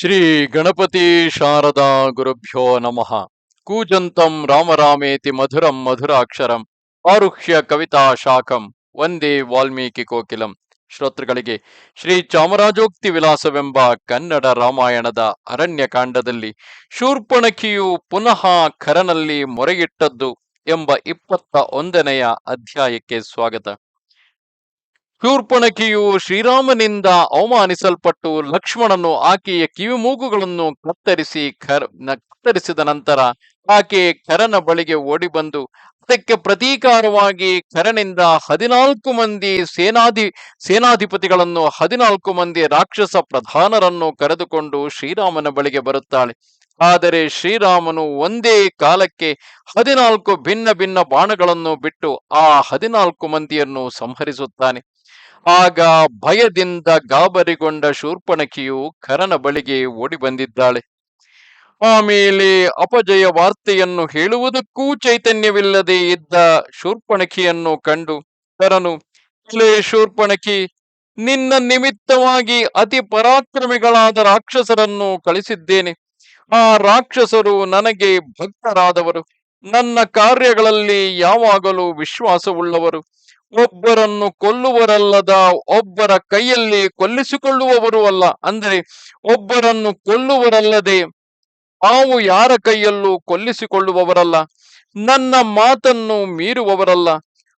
ಶ್ರೀ ಗಣಪತಿ ಶಾರದಾ ಗುರುಭ್ಯೋ ನಮಃ. ಕೂಜಂತಂ ರಾಮರಾಮೇತಿ ಮಧುರಂ ಮಧುರಾಕ್ಷರಂ. ಆರುಹ್ಯ ಕವಿತಾ ಶಾಖಂ. ಒಂದೇ ವಾಲ್ಮೀಕಿ ಕೋಕಿಲಂ. ಶ್ರೋತೃಗಳಿಗೆ ಶ್ರೀ ಚಾಮರಾಜೋಕ್ತಿ ವಿಲಾಸವೆಂಬ ಕನ್ನಡ ರಾಮಾಯಣದ ಅರಣ್ಯಕಾಂಡದಲ್ಲಿ ಶೂರ್ಪಣಖಿಯು ಪುನಃ ಖರನಲ್ಲಿ ಮೊರೆಗಿಟ್ಟದ್ದು ಎಂಬ ಇಪ್ಪತ್ತ ಒಂದನೆಯ ಅಧ್ಯಾಯಕ್ಕೆ ಸ್ವಾಗತ. ಶೂರ್ಪಣಖಿಯು ಶ್ರೀರಾಮನಿಂದ ಅವಮಾನಿಸಲ್ಪಟ್ಟು ಲಕ್ಷ್ಮಣನು ಆಕೆಯ ಕಿವಿಮೂಗುಗಳನ್ನು ಕತ್ತರಿಸಿ ಕರ್ ಕತ್ತರಿಸಿದ ನಂತರ ಆಕೆ ಕರನ ಬಳಿಗೆ ಓಡಿ ಬಂದು ಅದಕ್ಕೆ ಪ್ರತೀಕಾರವಾಗಿ ಕರನಿಂದ ಹದಿನಾಲ್ಕು ಮಂದಿ ಸೇನಾಧಿ ಸೇನಾಧಿಪತಿಗಳನ್ನು ಹದಿನಾಲ್ಕು ಮಂದಿ ರಾಕ್ಷಸ ಪ್ರಧಾನರನ್ನು ಕರೆದುಕೊಂಡು ಶ್ರೀರಾಮನ ಬಳಿಗೆ ಬರುತ್ತಾಳೆ. ಆದರೆ ಶ್ರೀರಾಮನು ಒಂದೇ ಕಾಲಕ್ಕೆ ಹದಿನಾಲ್ಕು ಭಿನ್ನ ಭಿನ್ನ ಬಾಣಗಳನ್ನು ಬಿಟ್ಟು ಆ ಹದಿನಾಲ್ಕು ಮಂದಿಯನ್ನು ಸಂಹರಿಸುತ್ತಾನೆ. ಆಗ ಭಯದಿಂದ ಗಾಬರಿಗೊಂಡ ಶೂರ್ಪಣಖಿಯು ಕರನ ಬಳಿಗೆ ಓಡಿ ಬಂದಿದ್ದಾಳೆ ಆಮೇಲೆ ಅಪಜಯ ವಾರ್ತೆಯನ್ನು ಹೇಳುವುದಕ್ಕೂ ಚೈತನ್ಯವಿಲ್ಲದೆ ಇದ್ದ ಶೂರ್ಪಣಖಿಯನ್ನು ಕಂಡು ಕರನು "ಲೇ ಶೂರ್ಪಣಕಿ, ನಿನ್ನ ನಿಮಿತ್ತವಾಗಿ ಅತಿ ಪರಾಕ್ರಮಿಗಳಾದ ರಾಕ್ಷಸರನ್ನು ಕಳಿಸಿದ್ದೇನೆ. ಆ ರಾಕ್ಷಸರು ನನಗೆ ಭಕ್ತರಾದವರು. ನನ್ನ ಕಾರ್ಯಗಳಲ್ಲಿ ಯಾವಾಗಲೂ ವಿಶ್ವಾಸವುಳ್ಳವರು. ಒಬ್ಬರನ್ನು ಕೊಲ್ಲುವರಲ್ಲದ ಒಬ್ಬರ ಕೈಯಲ್ಲಿ ಕೊಲ್ಲಿಸಿಕೊಳ್ಳುವವರು ಅಲ್ಲ. ಅಂದರೆ ಒಬ್ಬರನ್ನು ಕೊಲ್ಲುವರಲ್ಲದೆ ನಾವು ಯಾರ ಕೈಯಲ್ಲೂ ಕೊಲ್ಲಿಸಿಕೊಳ್ಳುವವರಲ್ಲ. ನನ್ನ ಮಾತನ್ನು ಮೀರುವವರಲ್ಲ.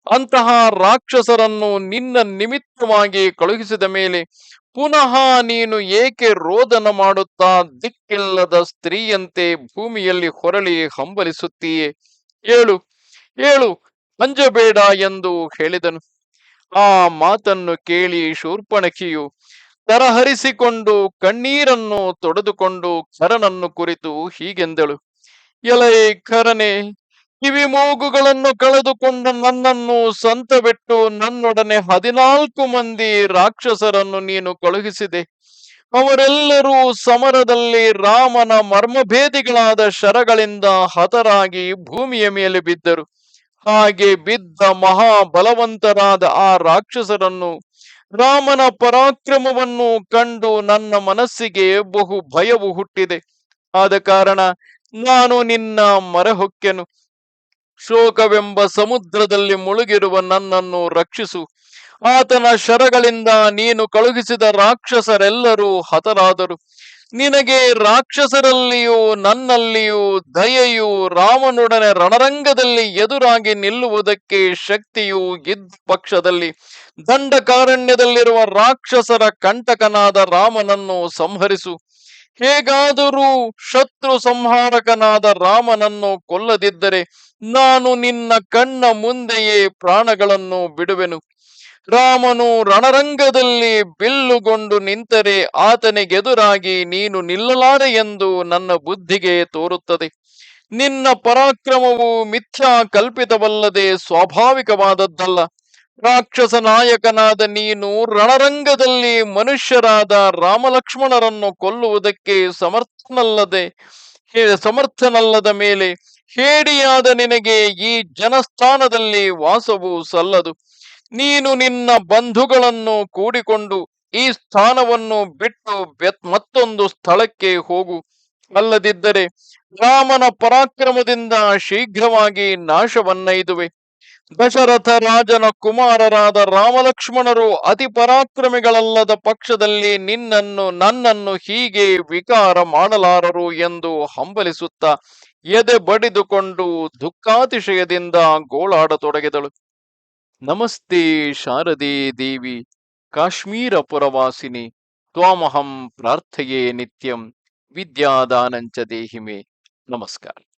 ಅಂತಹ ರಾಕ್ಷಸರನ್ನು ನಿನ್ನ ನಿಮಿತ್ತವಾಗಿ ಕಳುಹಿಸಿದ ಮೇಲೆ ಪುನಃ ನೀನು ಏಕೆ ರೋದನ ಮಾಡುತ್ತಾ? ದಿಕ್ಕಿಲ್ಲದ ಸ್ತ್ರೀಯಂತೆ ಭೂಮಿಯಲ್ಲಿ ಹೊರಳಿ ಹಂಬಲಿಸುತ್ತೀಯೇ. ಏಳು ಏಳು ಅಂಜಬೇಡ ಎಂದು ಹೇಳಿದನು. ಆ ಮಾತನ್ನು ಕೇಳಿ ಶೂರ್ಪಣಖಿಯು ತರಹರಿಸಿಕೊಂಡು ಕಣ್ಣೀರನ್ನು ತೊಡೆದುಕೊಂಡು ಖರನನ್ನು ಕುರಿತು ಹೀಗೆಂದಳು. ಎಲೈ ಖರನೆ ಕಿವಿ ಮೂಗುಗಳನ್ನು ಕಳೆದುಕೊಂಡ ನನ್ನನ್ನು ಸಂತ ಬಿಟ್ಟು ನನ್ನೊಡನೆ ಹದಿನಾಲ್ಕು ಮಂದಿ ರಾಕ್ಷಸರನ್ನು ನೀನು ಕಳುಹಿಸಿದೆ. ಅವರೆಲ್ಲರೂ ಸಮರದಲ್ಲಿ ರಾಮನ ಮರ್ಮಭೇದಿಗಳಾದ ಶರಗಳಿಂದ ಹತರಾಗಿ ಭೂಮಿಯ ಮೇಲೆ ಬಿದ್ದರು. ಹಾಗೆ ಬಿದ್ದ ಮಹಾಬಲವಂತರಾದ ಆ ರಾಕ್ಷಸರನ್ನು ರಾಮನ ಪರಾಕ್ರಮವನ್ನು ಕಂಡು ನನ್ನ ಮನಸ್ಸಿಗೆ ಬಹು ಭಯವು ಹುಟ್ಟಿದೆ. ಆದ ಕಾರಣ ನಾನು ನಿನ್ನ ಮರಹೊಕ್ಕೆನು. ಶೋಕವೆಂಬ ಸಮುದ್ರದಲ್ಲಿ ಮುಳುಗಿರುವ ನನ್ನನ್ನು ರಕ್ಷಿಸು. ಆತನ ಶರಗಳಿಂದ ನೀನು ಕಳುಹಿಸಿದ ರಾಕ್ಷಸರೆಲ್ಲರೂ ಹತರಾದರು. ನಿನಗೆ ರಾಕ್ಷಸರಲ್ಲಿಯೂ, ನನ್ನಲ್ಲಿಯೂ, ದಯೆಯು ರಾಮನೊಡನೆ ರಣರಂಗದಲ್ಲಿ ಎದುರಾಗಿ ನಿಲ್ಲುವುದಕ್ಕೆ ಶಕ್ತಿಯು ಇದ್ದ ಪಕ್ಷದಲ್ಲಿ. ದಂಡಕಾರಣ್ಯದಲ್ಲಿರುವ ರಾಕ್ಷಸರ ಕಂಟಕನಾದ ರಾಮನನ್ನು ಸಂಹರಿಸು. ಹೇಗಾದರೂ ಶತ್ರು ಸಂಹಾರಕನಾದ ರಾಮನನ್ನು ಕೊಲ್ಲದಿದ್ದರೆ ನಾನು ನಿನ್ನ ಕಣ್ಣ ಮುಂದೆಯೇ ಪ್ರಾಣಗಳನ್ನು ಬಿಡುವೆನು. ರಾಮನು ರಣರಂಗದಲ್ಲಿ ಬಿಲ್ಲುಗೊಂಡು ನಿಂತರೆ ಆತನಿಗೆದುರಾಗಿ ನೀನು ನಿಲ್ಲಲಾರೆ ಎಂದು ನನ್ನ ಬುದ್ಧಿಗೆ ತೋರುತ್ತದೆ. ನಿನ್ನ ಪರಾಕ್ರಮವು ಮಿಥ್ಯಾ ಕಲ್ಪಿತವಲ್ಲದೆ ಸ್ವಾಭಾವಿಕವಾದದ್ದಲ್ಲ. ರಾಕ್ಷಸ ನಾಯಕನಾದ ನೀನು ರಣರಂಗದಲ್ಲಿ ಮನುಷ್ಯರಾದ ರಾಮಲಕ್ಷ್ಮಣರನ್ನು ಕೊಲ್ಲುವುದಕ್ಕೆ ಸಮರ್ಥನಲ್ಲದೆ ಸಮರ್ಥನಲ್ಲದ ಮೇಲೆ ಹೇಡಿಯಾದ ನಿನಗೆ ಈ ಜನಸ್ಥಾನದಲ್ಲಿ ವಾಸವು ಸಲ್ಲದು. ನೀನು ನಿನ್ನ ಬಂಧುಗಳನ್ನು ಕೂಡಿಕೊಂಡು ಈ ಸ್ಥಾನವನ್ನು ಬಿಟ್ಟು ಮತ್ತೊಂದು ಸ್ಥಳಕ್ಕೆ ಹೋಗು. ಅಲ್ಲದಿದ್ದರೆ ರಾಮನ ಪರಾಕ್ರಮದಿಂದ ಶೀಘ್ರವಾಗಿ ನಾಶವನ್ನೈದುವೆ. ದಶರಥ ರಾಜನ ಕುಮಾರರಾದ ರಾಮಲಕ್ಷ್ಮಣರು ಅತಿ ಪರಾಕ್ರಮಿಗಳಲ್ಲದ ಪಕ್ಷದಲ್ಲಿ ನಿನ್ನನ್ನು, ನನ್ನನ್ನು ಹೀಗೆ ವಿಕಾರ ಮಾಡಲಾರರು ಎಂದು ಹಂಬಲಿಸುತ್ತಾ ಎದೆ ಬಡಿದುಕೊಂಡು ದುಃಖಾತಿಶಯದಿಂದ ಗೋಳಾಡತೊಡಗಿದಳು. ನಮಸ್ತೆ ಶಾರದೆ ದೇವಿ ಕಾಶ್ಮೀರ ಪುರವಾಸಿನಿ ತ್ವಾಮಹಂ ಪ್ರಾರ್ಥೆಯೇ ನಿತ್ಯಂ, ವಿದ್ಯಾದಾನಂಚ ದೇಹಿಮೆ. ನಮಸ್ಕಾರ.